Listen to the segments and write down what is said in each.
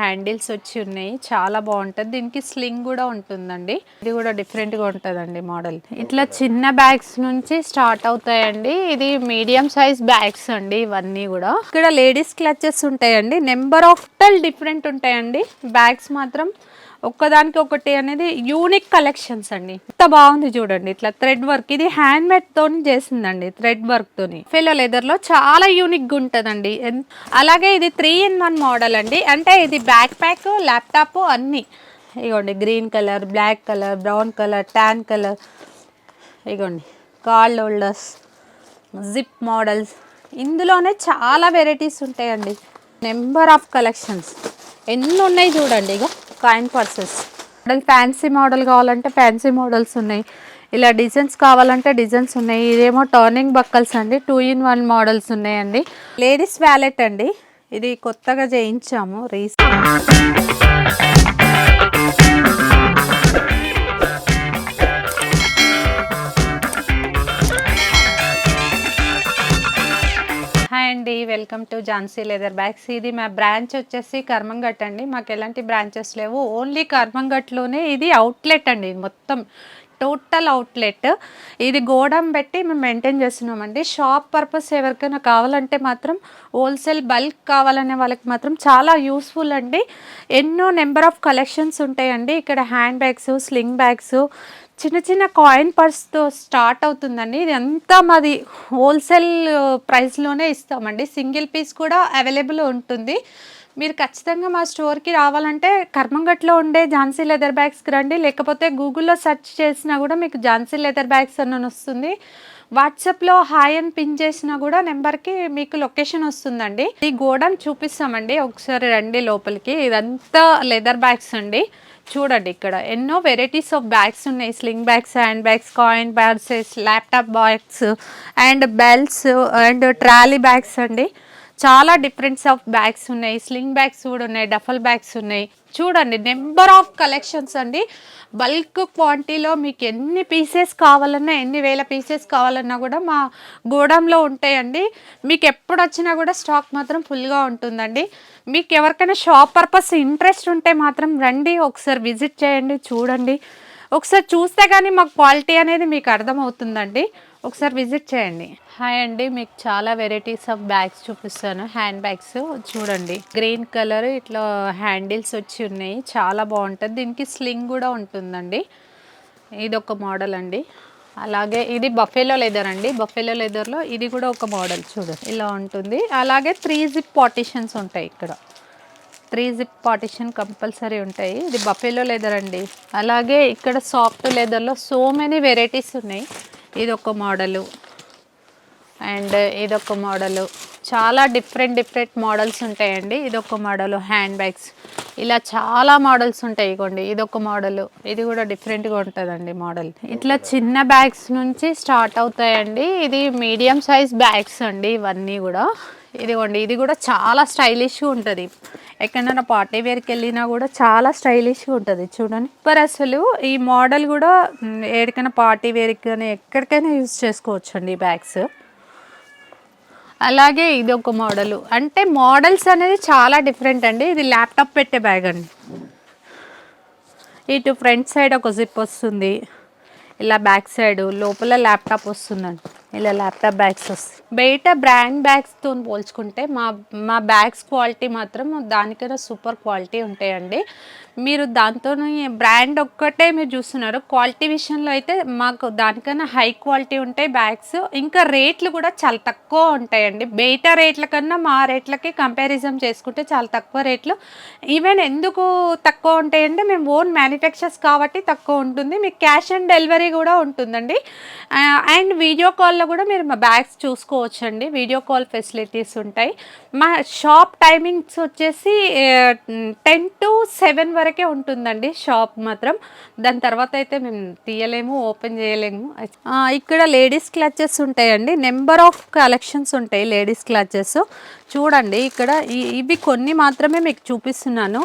Handles వచ్చి ఉన్నాయి. చాలా బాగుంటుంది. దీనికి స్లింగ్ కూడా ఉంటుందండి. ఇది కూడా డిఫరెంట్గా ఉంటుందండి మోడల్. ఇట్లా చిన్న బ్యాగ్స్ నుంచి స్టార్ట్ అవుతాయండి. ఇది మీడియం సైజ్ బ్యాగ్స్ అండి ఇవన్నీ కూడా. ఇక్కడ లేడీస్ క్లచెస్ ఉంటాయండి. నెంబర్ ఆఫ్ టల్ డిఫరెంట్ ఉంటాయండి. బ్యాగ్స్ మాత్రం ఒక్కదానికి ఒకటి అనేది యూనిక్ కలెక్షన్స్ అండి. ఎంత బాగుంది చూడండి. ఇట్లా థ్రెడ్ వర్క్ ఇది హ్యాండ్ మేడ్ తోని చేసిందండి థ్రెడ్ వర్క్ తోని. ఫెలో లెదర్లో చాలా యూనిక్గా ఉంటదండి. ఎన్- అలాగే ఇది త్రీ ఇన్ వన్ మోడల్ అండి. అంటే ఇది బ్యాక్ ప్యాక్ ల్యాప్టాప్ అన్ని. ఇగోండి green colour black colour brown colour tan colour ఇగోండి కాల్ హోల్డర్స్ జిప్ మోడల్స్ ఇందులోనే చాలా వెరైటీస్ ఉంటాయండి. నెంబర్ ఆఫ్ కలెక్షన్స్ ఎన్ని ఉన్నాయి చూడండి ఇక coin purses model fancy model కావాలంటే ఫ్యాన్సీ మోడల్స్ ఉన్నాయి. ఇలా డిజైన్స్ కావాలంటే డిజైన్స్ ఉన్నాయి. ఇదేమో టర్నింగ్ బక్కల్స్ అండి. టూ ఇన్ వన్ మోడల్స్ ఉన్నాయండి. లేడీస్ వ్యాలెట్ అండి. ఇది కొత్తగా చేయించాము రీసెంట్. హాయ్ అండి. Welcome to Jhansi leather bags ఇది మా బ్రాంచ్ వచ్చేసి కర్మంగట్ అండి. మాకు ఎలాంటి బ్రాంచెస్ లేవు. ఓన్లీ కర్మంగట్లోనే ఇది అవుట్లెట్ అండి. మొత్తం టోటల్ అవుట్లెట్ ఇది గోడం పెట్టి మేము మెయింటైన్ చేస్తున్నామండి. షాప్ పర్పస్ ఎవరికైనా కావాలంటే మాత్రం హోల్సేల్ బల్క్ కావాలనే వాళ్ళకి మాత్రం చాలా యూస్ఫుల్ అండి. ఎన్నో నెంబర్ ఆఫ్ కలెక్షన్స్ ఉంటాయండి. ఇక్కడ హ్యాండ్ బ్యాగ్స్ స్లింగ్ బ్యాగ్స్ చిన్న చిన్న కాయిన్ పర్స్తో స్టార్ట్ అవుతుందండి. ఇది అంతా మాది హోల్సేల్ ప్రైస్లోనే uh, ఇస్తామండి. సింగిల్ పీస్ కూడా అవైలబుల్ ఉంటుంది. మీరు ఖచ్చితంగా మా స్టోర్కి రావాలంటే కర్మంగట్లో ఉండే ఝాన్సీ లెదర్ బ్యాగ్స్కి రండి. లేకపోతే గూగుల్లో సెర్చ్ చేసినా కూడా మీకు ఝాన్సీ లెదర్ బ్యాగ్స్ అని వస్తుంది. వాట్సాప్లో హాయ్ అని పిన్ చేసినా కూడా నెంబర్కి మీకు లొకేషన్ వస్తుందండి. ఈ గోడౌన్ చూపిస్తామండి. ఒకసారి రండి లోపలికి. ఇదంతా లెదర్ బ్యాగ్స్ అండి. చూడండి ఇక్కడ ఎన్నో వెరైటీస్ ఆఫ్ బ్యాగ్స్ ఉన్నాయి. Sling bags hand bags coin bags laptop bags and belts and trolley bags అండి. చాలా డిఫరెంట్స్ ఆఫ్ బ్యాగ్స్ ఉన్నాయి స్లింగ్ బ్యాగ్స్ కూడా ఉన్నాయి డఫల్ బ్యాగ్స్ ఉన్నాయి. చూడండి నెంబర్ ఆఫ్ కలెక్షన్స్ అండి. బల్క్ క్వాంటిటీలో మీకు ఎన్ని పీసెస్ కావాలన్నా ఎన్ని వేల పీసెస్ కావాలన్నా కూడా మా గోడంలో ఉంటాయండి. మీకు ఎప్పుడు వచ్చినా కూడా స్టాక్ మాత్రం ఫుల్గా ఉంటుందండి. మీకు ఎవరికైనా షాప్ పర్పస్ ఇంట్రెస్ట్ ఉంటే మాత్రం రండి ఒకసారి విజిట్ చేయండి చూడండి. ఒకసారి చూస్తే కానీ మాకు క్వాలిటీ అనేది మీకు అర్థమవుతుందండి. ఒకసారి విజిట్ చేయండి. హాయ్ అండి మీకు చాలా వెరైటీస్ ఆఫ్ బ్యాగ్స్ చూపిస్తాను. హ్యాండ్ బ్యాగ్స్ చూడండి. గ్రీన్ కలర్ ఇట్లా హ్యాండిల్స్ వచ్చి ఉన్నాయి. చాలా బాగుంటుంది. దీనికి స్లింగ్ కూడా ఉంటుందండి. ఇది ఒక మోడల్ అండి. అలాగే ఇది బఫెలో లెదర్ అండి. బఫెలో లెదర్లో ఇది కూడా ఒక మోడల్ చూడండి. ఇలా ఉంటుంది. అలాగే త్రీ జిప్ పార్టీషన్స్ ఉంటాయి ఇక్కడ. త్రీ జిప్ పార్టిషన్ కంపల్సరీ ఉంటాయి. ఇది బఫెలో లెదర్ అండి. అలాగే ఇక్కడ సాఫ్ట్ లెదర్లో సో మెనీ వెరైటీస్ ఉన్నాయి. ఇది ఒక మోడలు. అండ్ ఇదొక మోడలు. చాలా డిఫరెంట్ డిఫరెంట్ మోడల్స్ ఉంటాయండి. ఇదొక మోడలు హ్యాండ్ బ్యాగ్స్ ఇలా చాలా మోడల్స్ ఉంటాయి ఇగోండి. ఇదొక మోడలు. ఇది కూడా డిఫరెంట్గా ఉంటుందండి మోడల్ ఇట్లా చిన్న బ్యాగ్స్ నుంచి స్టార్ట్ అవుతాయండి. ఇది మీడియం సైజ్ బ్యాగ్స్ అండి ఇవన్నీ కూడా. ఇదిగోండి ఇది కూడా చాలా స్టైలిష్గా ఉంటుంది. ఎక్కడైనా పార్టీ వేర్కి వెళ్ళినా కూడా చాలా స్టైలిష్గా ఉంటుంది చూడండి. మరి అసలు ఈ మోడల్ కూడా మ్, ఎక్కడికైనా పార్టీ వేర్కి కానీ ఎక్కడికైనా యూజ్ చేసుకోవచ్చు అండి బ్యాగ్స్? అలాగే ఇది ఒక మోడల్. అంటే మోడల్స్ అనేది చాలా డిఫరెంట్ అండి. ఇది ల్యాప్టాప్ పెట్టే బ్యాగ్ అండి. ఇటు ఫ్రంట్ సైడ్ ఒక జిప్ వస్తుంది. ఇలా బ్యాక్ సైడ్ లోపల ల్యాప్టాప్ వస్తుందండి. ఇలా ల్యాప్టాప్ బ్యాగ్స్ వస్తాయి బయట బ్రాండ్ బ్యాగ్స్తో పోల్చుకుంటే మా మా బ్యాగ్స్ క్వాలిటీ మాత్రం దానికన్నా సూపర్ క్వాలిటీ ఉంటాయండి. మీరు దాంతో బ్రాండ్ ఒక్కటే మీరు చూస్తున్నారు. క్వాలిటీ విషయంలో అయితే మాకు దానికన్నా హై క్వాలిటీ ఉంటాయి బ్యాగ్స్. ఇంకా రేట్లు కూడా చాలా తక్కువ ఉంటాయండి. బయట రేట్ల కన్నా మా రేట్లకి కంపారిజన్ చేసుకుంటే చాలా తక్కువ రేట్లు. ఈవెన్ ఎందుకు తక్కువ ఉంటాయంటే మేము ఓన్ మ్యానుఫ్యాక్చర్స్ కాబట్టి తక్కువ ఉంటుంది. మీకు క్యాష్ ఆన్ డెలివరీ కూడా ఉంటుందండి. అండ్ వీడియో కాల్లో కూడా మీరు మా బ్యాగ్స్ చూసుకోవచ్చండి. వీడియో కాల్ ఫెసిలిటీస్ ఉంటాయి. మా షాప్ టైమింగ్స్ వచ్చేసి టెన్ టు సెవెన్ వరకే ఉంటుందండి షాప్ మాత్రం. దాని తర్వాత అయితే మేము తీయలేము ఓపెన్ చేయలేము. ఇక్కడ లేడీస్ క్లచెస్ ఉంటాయండి. నెంబర్ ఆఫ్ కలెక్షన్స్ ఉంటాయి లేడీస్ క్లచెస్. చూడండి ఇక్కడ ఇవి కొన్ని మాత్రమే మీకు చూపిస్తున్నాను.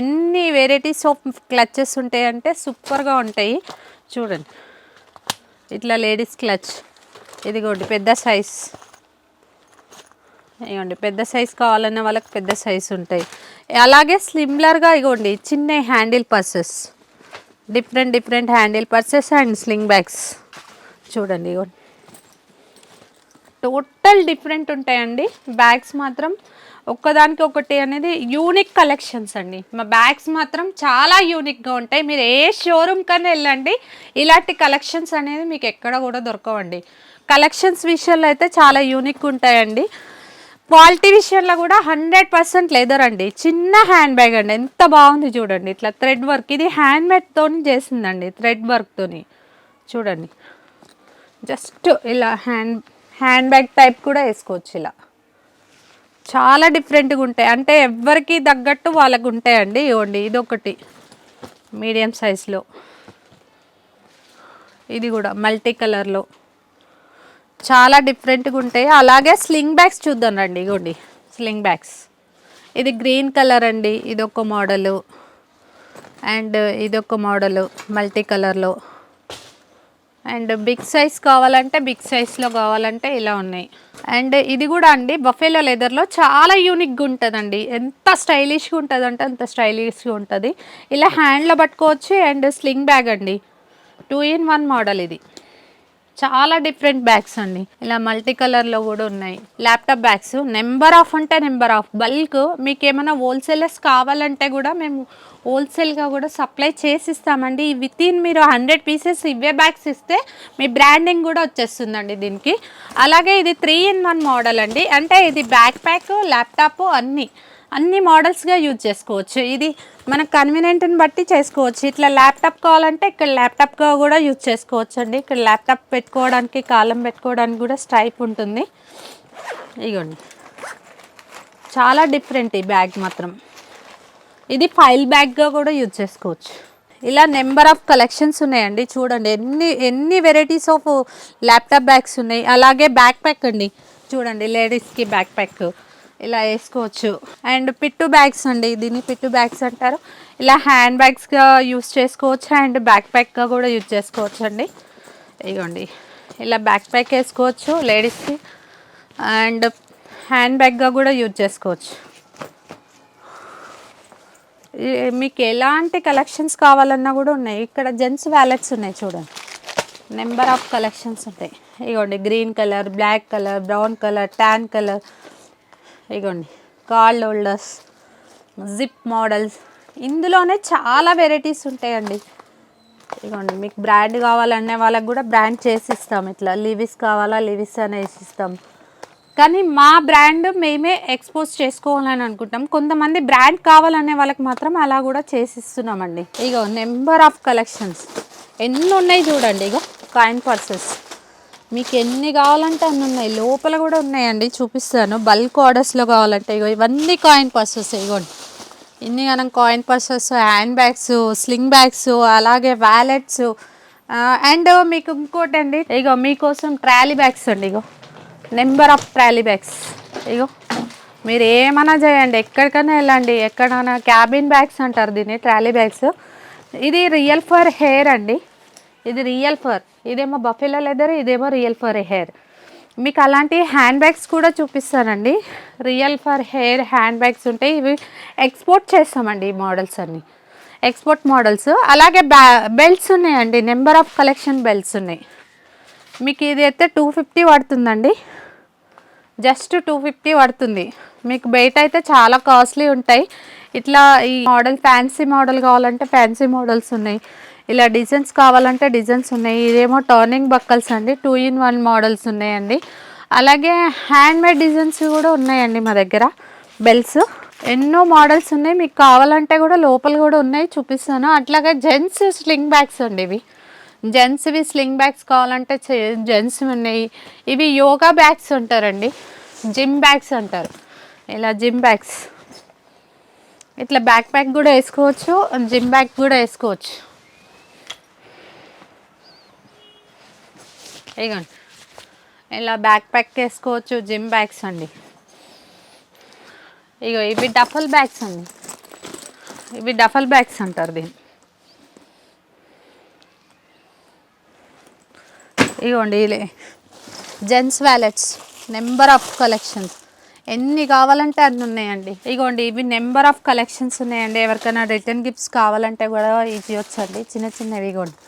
ఎన్ని వెరైటీస్ ఆఫ్ క్లచెస్ ఉంటాయంటే సూపర్గా ఉంటాయి. చూడండి. ఇట్లా లేడీస్ క్లచ్. ఇదిగోండి పెద్ద సైజ్. ఇవ్వండి పెద్ద సైజ్ కావాలన్న వాళ్ళకి పెద్ద సైజ్ ఉంటాయి. అలాగే స్లిమ్లర్గా ఇగోండి చిన్న handle purses. Different different handle purses and sling bags. చూడండి ఇగోండి టోటల్ డిఫరెంట్ ఉంటాయండి. బ్యాగ్స్ మాత్రం ఒక్కదానికి ఒకటి అనేది యూనిక్ కలెక్షన్స్ అండి. మా బ్యాగ్స్ మాత్రం చాలా యూనిక్గా ఉంటాయి. మీరు ఏ షోరూమ్ కన్నా వెళ్ళండి ఇలాంటి కలెక్షన్స్ అనేది మీకు ఎక్కడ కూడా దొరకవండి. కలెక్షన్స్ విషయంలో అయితే చాలా యూనిక్ ఉంటాయండి. క్వాలిటీ విషయంలో కూడా హండ్రెడ్ పర్సెంట్ లెదర్ అండి. చిన్న హ్యాండ్ బ్యాగ్ అండి. ఎంత బాగుంది చూడండి. ఇట్లా థ్రెడ్ వర్క్ ఇది హ్యాండ్ మేడ్తో చేసిందండి. థ్రెడ్ వర్క్తోని చూడండి. జస్ట్ ఇలా హ్యాండ్ హ్యాండ్ బ్యాగ్ టైప్ కూడా వేసుకోవచ్చు ఇలా. చాలా డిఫరెంట్గా ఉంటాయి. అంటే ఎవరికి తగ్గట్టు వాళ్ళకు ఉంటాయండి. ఇవ్వండి ఇది ఒకటి మీడియం సైజులో. ఇది కూడా మల్టీ కలర్లో. చాలా డిఫరెంట్గా ఉంటాయి. అలాగే స్లింగ్ బ్యాగ్స్ చూద్దాం రండి ఇగోండి స్లింగ్ బ్యాగ్స్. ఇది గ్రీన్ కలర్ అండి. ఇది ఒక మోడలు. అండ్ ఇదొక మోడలు మల్టీ కలర్లో. అండ్ బిగ్ సైజ్ కావాలంటే బిగ్ సైజ్లో కావాలంటే ఇలా ఉన్నాయి. అండ్ ఇది కూడా అండి బఫేలో లెదర్లో చాలా యూనిక్గా ఉంటుందండి. ఎంత స్టైలిష్గా ఉంటుంది అంటే అంత స్టైలిష్గా ఉంటుంది. ఇలా హ్యాండ్లో పట్టుకోవచ్చు అండ్ స్లింగ్ బ్యాగ్ అండి. టూ ఇన్ వన్ మోడల్ ఇది. చాలా డిఫరెంట్ బ్యాగ్స్ అండి. ఇలా మల్టీ కలర్లో కూడా ఉన్నాయి. ల్యాప్టాప్ బ్యాగ్స్ నెంబర్ ఆఫ్ అంటే నెంబర్ ఆఫ్ బల్క్ మీకు ఏమైనా హోల్సేలర్స్ కావాలంటే కూడా మేము హోల్సేల్గా కూడా సప్లై చేసి ఇస్తామండి విత్ ఇన్ మీరు హండ్రెడ్ పీసెస్ ఇవే బ్యాగ్స్ ఇస్తే మీ బ్రాండింగ్ కూడా వచ్చేస్తుందండి దీనికి. అలాగే ఇది త్రీ ఇన్ వన్ మోడల్ అండి. అంటే ఇది బ్యాక్ ప్యాక్ ల్యాప్టాప్ అన్నీ. అన్ని మోడల్స్గా యూజ్ చేసుకోవచ్చు. ఇది మన కన్వీనియంట్ని బట్టి చేసుకోవచ్చు. ఇట్లా ల్యాప్టాప్ కావాలంటే ఇక్కడ ల్యాప్టాప్గా కూడా యూజ్ చేసుకోవచ్చు అండి ఇక్కడ ల్యాప్టాప్ పెట్టుకోవడానికి కాలం పెట్టుకోవడానికి కూడా స్టైప్ ఉంటుంది. ఇగోండి. చాలా డిఫరెంట్ ఈ బ్యాగ్ మాత్రం. ఇది ఫైల్ బ్యాగ్గా కూడా యూజ్ చేసుకోవచ్చు. ఇలా నెంబర్ ఆఫ్ కలెక్షన్స్ ఉన్నాయండి. చూడండి ఎన్ని ఎన్ని వెరైటీస్ ఆఫ్ ల్యాప్టాప్ బ్యాగ్స్ ఉన్నాయి. అలాగే బ్యాక్ ప్యాక్ అండి. చూడండి లేడీస్కి బ్యాక్ ప్యాక్. ఇలా వేసుకోవచ్చు. అండ్ పిట్టు బ్యాగ్స్ అండి దీన్ని పిట్టు బ్యాగ్స్ అంటారు. ఇలా హ్యాండ్ బ్యాగ్స్గా యూస్ చేసుకోవచ్చు అండ్ బ్యాక్ ప్యాక్గా కూడా యూజ్ చేసుకోవచ్చు అండి. ఇదిగోండి ఇలా బ్యాక్ ప్యాక్ వేసుకోవచ్చు లేడీస్కి అండ్ హ్యాండ్ బ్యాగ్గా కూడా యూజ్ చేసుకోవచ్చు. మీకు ఎలాంటి కలెక్షన్స్ కావాలన్నా కూడా ఉన్నాయి. ఇక్కడ జెంట్స్ వ్యాలెట్స్ ఉన్నాయి చూడండి. నెంబర్ ఆఫ్ కలెక్షన్స్ ఉంటాయి. ఇగోండి green colour black colour brown colour tan colour. ఇగోండి కాల్ హోల్డర్స్ జిప్ మోడల్స్. ఇందులోనే చాలా వెరైటీస్ ఉంటాయండి. ఇగోండి మీకు బ్రాండ్ కావాలనే వాళ్ళకి కూడా బ్రాండ్ చేసి ఇస్తాం. ఇట్లా లివిస్ కావాలా లివిస్ అనే ఇస్తాం. కానీ మా బ్రాండ్ మేమే ఎక్స్పోజ్ చేసుకోవాలని అనుకుంటాం. కొంతమంది బ్రాండ్ కావాలనే వాళ్ళకి మాత్రం అలా కూడా చేసిస్తున్నామండి ఇగో నెంబర్ ఆఫ్ కలెక్షన్స్. ఎన్ని ఉన్నాయి చూడండి. ఇగో కాయిన్ పర్సెస్. మీకు ఎన్ని కావాలంటే అన్ని ఉన్నాయి. లోపల కూడా ఉన్నాయండి చూపిస్తాను. బల్క్ ఆర్డర్స్లో కావాలంటే ఇగో ఇవన్నీ కాయిన్ పర్సెస్ ఇగోండి. ఇన్ని మనం coin purses hand bags sling bags అలాగే వ్యాలెట్స్ అండ్ మీకు ఇంకోటి అండి ఇగో మీకోసం ట్రాలీ బ్యాగ్స్ అండి ఇగో. నెంబర్ ఆఫ్ ట్రాలీ బ్యాగ్స్ ఇగో మీరు ఏమైనా చేయండి ఎక్కడికైనా వెళ్ళండి ఎక్కడైనా క్యాబిన్ బ్యాగ్స్ అంటారు దీన్ని ట్రాలీ బ్యాగ్స్ ఇది రియల్ ఫర్ హెయిర్ అండి. ఇది రియల్ ఫర్ ఇదేమో బఫెలో లెదర్ ఇదేమో రియల్ ఫర్ హెయిర్ మీకు అలాంటి హ్యాండ్ బ్యాగ్స్ కూడా చూపిస్తానండి. Real fur hair hand bags ఉంటాయి ఇవి ఎక్స్పోర్ట్ చేస్తామండి ఈ మోడల్స్ అన్ని. ఎక్స్పోర్ట్ మోడల్స్ అలాగే బ్యా బెల్ట్స్ ఉన్నాయండి. నెంబర్ ఆఫ్ కలెక్షన్ బెల్ట్స్ ఉన్నాయి. మీకు ఇది అయితే టూ ఫిఫ్టీ పడుతుందండి. జస్ట్ టూ ఫిఫ్టీ పడుతుంది. మీకు బయట అయితే చాలా కాస్ట్లీ ఉంటాయి. ఇట్లా ఈ మోడల్ ఫ్యాన్సీ మోడల్ కావాలంటే ఫ్యాన్సీ మోడల్స్ ఉన్నాయి. ఇలా డిజైన్స్ కావాలంటే డిజైన్స్ ఉన్నాయి. ఇదేమో టర్నింగ్ బక్కల్స్ అండి. టూ ఇన్ వన్ మోడల్స్ ఉన్నాయండి. అలాగే హ్యాండ్ మేడ్ డిజైన్స్ కూడా ఉన్నాయండి మా దగ్గర. బెల్స్ ఎన్నో మోడల్స్ ఉన్నాయి. మీకు కావాలంటే కూడా లోపల కూడా ఉన్నాయి. చూపిస్తాను. అట్లాగే జెంట్స్ స్లింగ్ బ్యాగ్స్ అండి ఇవి. జెంట్స్వి స్లింగ్ బ్యాగ్స్ కావాలంటే జెంట్స్ ఉన్నాయి. ఇవి యోగా బ్యాగ్స్ ఉంటారండి జిమ్ బ్యాగ్స్ అంటారు. ఇలా జిమ్ బ్యాగ్స్ ఇట్లా బ్యాక్ ప్యాక్ కూడా వేసుకోవచ్చు. జిమ్ బ్యాగ్ కూడా వేసుకోవచ్చు. ఇగోండి. ఇలా బ్యాక్ ప్యాక్ వేసుకోవచ్చు జిమ్ బ్యాగ్స్ అండి. ఇగో ఇవి డఫల్ బ్యాగ్స్ అండి. ఇవి డఫల్ బ్యాగ్స్ అంటారు దీన్ని. ఇగోండి ఇలే. Gents wallets number of collections. ఎన్ని కావాలంటే అన్ని ఉన్నాయండి. ఇగోండి ఇవి నెంబర్ ఆఫ్ కలెక్షన్స్ ఉన్నాయండి. ఎవరికైనా రిటర్న్ గిఫ్ట్స్ కావాలంటే కూడా ఇవి వచ్చండి. చిన్న చిన్నవి ఇగోండి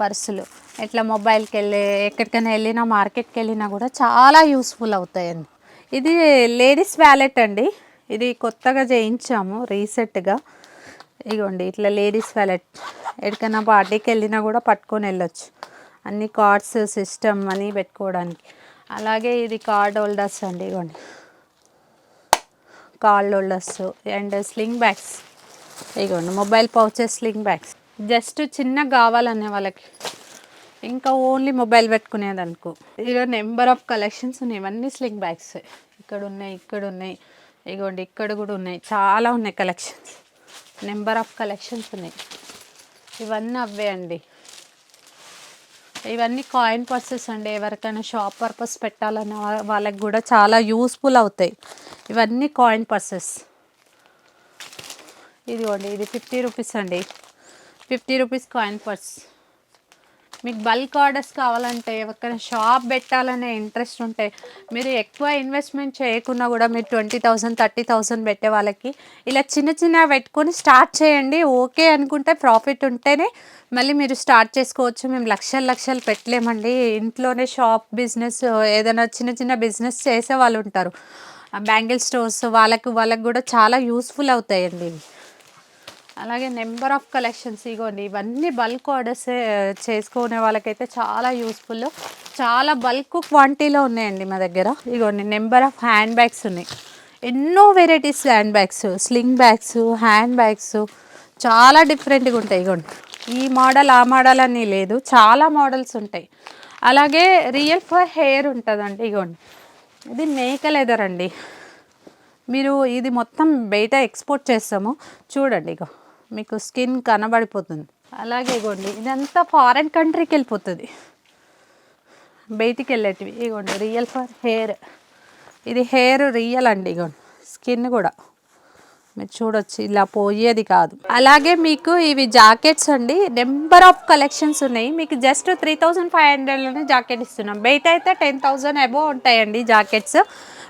పర్సులు. ఇట్లా మొబైల్కి వెళ్ళి ఎక్కడికైనా వెళ్ళినా మార్కెట్కి వెళ్ళినా కూడా చాలా యూస్ఫుల్ అవుతాయండి. ఇది లేడీస్ వ్యాలెట్ అండి. ఇది కొత్తగా చేయించాము రీసెంట్గా ఇగోండి ఇట్లా లేడీస్ వ్యాలెట్ ఎక్కడికైనా పార్టీకి వెళ్ళినా కూడా పట్టుకొని వెళ్ళొచ్చు. అన్ని కార్డ్స్ సిస్టమ్ అని పెట్టుకోవడానికి. అలాగే ఇది కార్డ్ హోల్డర్స్ అండి ఇగోండి. Card holders and sling bags ఇగోండి mobile pouches sling bags just చిన్న కావాలనే వాళ్ళకి. ఇంకా ఓన్లీ మొబైల్ పెట్టుకునేది అనుకో ఇక నెంబర్ ఆఫ్ కలెక్షన్స్ ఉన్నాయి. ఇవన్నీ స్లింగ్ బ్యాగ్స్. ఇక్కడ ఉన్నాయి ఇక్కడ ఉన్నాయి. ఇగోండి ఇక్కడ కూడా ఉన్నాయి. చాలా ఉన్నాయి కలెక్షన్స్. నెంబర్ ఆఫ్ కలెక్షన్స్ ఉన్నాయి. ఇవన్నీ అవే అండి. ఇవన్నీ కాయిన్ పర్సెస్ అండి. ఎవరికైనా షాప్ పర్పస్ పెట్టాలన్న వాళ్ళకి కూడా చాలా యూస్ఫుల్ అవుతాయి. ఇవన్నీ కాయిన్ పర్సెస్. ఇదిగోండి ఇది ఫిఫ్టీ రూపీస్ అండి. Fifty rupees coin purse. మీకు బల్క్ ఆర్డర్స్ కావాలంటే ఎవరికైనా షాప్ పెట్టాలనే ఇంట్రెస్ట్ ఉంటే మీరు ఎక్కువ ఇన్వెస్ట్మెంట్ చేయకుండా కూడా మీరు ట్వంటీ థౌసండ్ థర్టీ థౌసండ్ పెట్టే వాళ్ళకి ఇలా చిన్న చిన్న పెట్టుకొని స్టార్ట్ చేయండి. ఓకే అనుకుంటే ప్రాఫిట్ ఉంటేనే మళ్ళీ మీరు స్టార్ట్ చేసుకోవచ్చు. మేము లక్షలు లక్షలు పెట్టలేమండి. ఇంట్లోనే షాప్ బిజినెస్ ఏదైనా చిన్న చిన్న బిజినెస్ చేసే వాళ్ళు ఉంటారు. బ్యాంగిల్ స్టోర్స్ వాళ్ళకు వాళ్ళకు కూడా చాలా యూస్ఫుల్ అవుతాయండి. ఇవి అలాగే నెంబర్ ఆఫ్ కలెక్షన్స్ ఇగోండి ఇవన్నీ బల్క్ ఆర్డర్స్ చేసుకునే వాళ్ళకైతే చాలా యూస్ఫుల్. చాలా బల్క్ క్వాంటిటీలో ఉన్నాయండి మా దగ్గర. ఇగోండి నెంబర్ ఆఫ్ హ్యాండ్ బ్యాగ్స్ ఉన్నాయి. ఎన్నో varieties hand bags sling bags hand bags చాలా డిఫరెంట్గా ఉంటాయి ఇగోండి. ఈ మోడల్ ఆ మోడల్ అని లేదు. చాలా మోడల్స్ ఉంటాయి. అలాగే రియల్ ఫర్ హెయిర్ ఉంటుందండి ఇగోండి. ఇది మేక లెదర్ అండి. మీరు ఇది మొత్తం బయట ఎక్స్పోర్ట్ చేస్తాము. చూడండి ఇగో. మీకు స్కిన్ కనబడిపోతుంది. అలాగే ఇగోండి ఇదంతా ఫారెన్ కంట్రీకి వెళ్ళిపోతుంది బయటికి వెళ్ళేటివి ఇగోండి రియల్ ఫర్ హెయిర్. ఇది హెయిర్ రియల్ అండి ఇగోండి స్కిన్ కూడా. మీరు చూడొచ్చు ఇలా పోయేది కాదు. అలాగే మీకు ఇవి జాకెట్స్ అండి నెంబర్ ఆఫ్ కలెక్షన్స్ ఉన్నాయి. మీకు జస్ట్ త్రీ థౌజండ్ ఫైవ్ హండ్రెడ్లోనే జాకెట్ ఇస్తున్నాం. బయట అయితే టెన్ థౌజండ్ అబోవ్ ఉంటాయండి జాకెట్స్.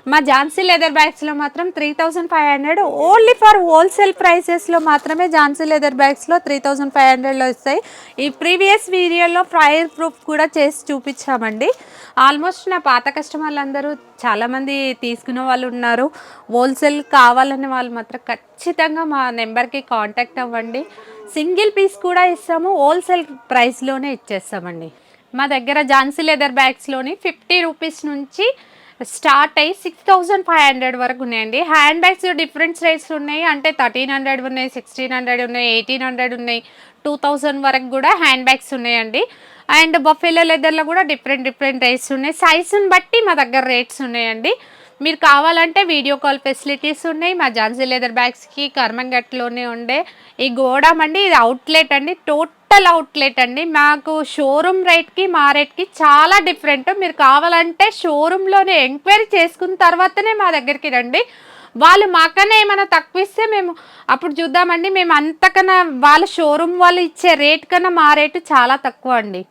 మా ఝాన్సీ లెదర్ బ్యాగ్స్లో మాత్రం three thousand five hundred. Only for wholesale ప్రైసెస్లో మాత్రమే ఝాన్సీ లెదర్ బ్యాగ్స్లో త్రీ థౌజండ్ ఫైవ్ హండ్రెడ్లో ఇస్తాయి ఈ ప్రీవియస్ వీడియోలో ఫైర్ ప్రూఫ్ కూడా చేసి చూపించామండి. ఆల్మోస్ట్ నా పాత కస్టమర్లు అందరూ చాలామంది తీసుకునే వాళ్ళు ఉన్నారు. హోల్సేల్ కావాలనే వాళ్ళు మాత్రం ఖచ్చితంగా మా నెంబర్కి కాంటాక్ట్ అవ్వండి. సింగిల్ పీస్ కూడా ఇస్తాము. హోల్సేల్ ప్రైస్లోనే ఇచ్చేస్తామండి. మా దగ్గర ఝాన్సీ లెదర్ బ్యాగ్స్లోని ఫిఫ్టీ రూపీస్ నుంచి స్టార్ట్ అయ్యి సిక్స్ థౌజండ్ ఫైవ్ హండ్రెడ్ వరకు ఉన్నాయండి. హ్యాండ్ బ్యాగ్స్ డిఫరెంట్ రేట్స్ ఉన్నాయి. అంటే థర్టీన్ హండ్రెడ్ ఉన్నాయి సిక్స్టీన్ హండ్రెడ్ ఉన్నాయి ఎయిటీన్ హండ్రెడ్ ఉన్నాయి. టూ థౌజండ్ వరకు కూడా హ్యాండ్ బ్యాగ్స్ ఉన్నాయండి. అండ్ బఫెలో లెదర్లో కూడా డిఫరెంట్ డిఫరెంట్ రేట్స్ ఉన్నాయి. సైజుని బట్టి మా దగ్గర రేట్స్ ఉన్నాయండి. మీరు కావాలంటే వీడియో కాల్ ఫెసిలిటీస్ ఉన్నాయి. మా ఝాన్సీ లెదర్ బ్యాగ్స్కి కర్మంగట్లోనే ఉండే. ఈ గోడామ్ అండి ఇది అవుట్లెట్ అండి. టోటల్ అవుట్లెట్ అండి. మాకు షోరూమ్ రేట్కి మా రేట్కి చాలా డిఫరెంట్. మీరు కావాలంటే షోరూంలోనే ఎంక్వైరీ చేసుకున్న తర్వాతనే మా దగ్గరికి రండి. వాళ్ళు మాకన్నా ఏమైనా తక్కువ ఇస్తే మేము అప్పుడు చూద్దామండి. మేము అంతకన్నా వాళ్ళ షోరూమ్ వాళ్ళు ఇచ్చే రేట్ కన్నా మా రేటు చాలా తక్కువ అండి.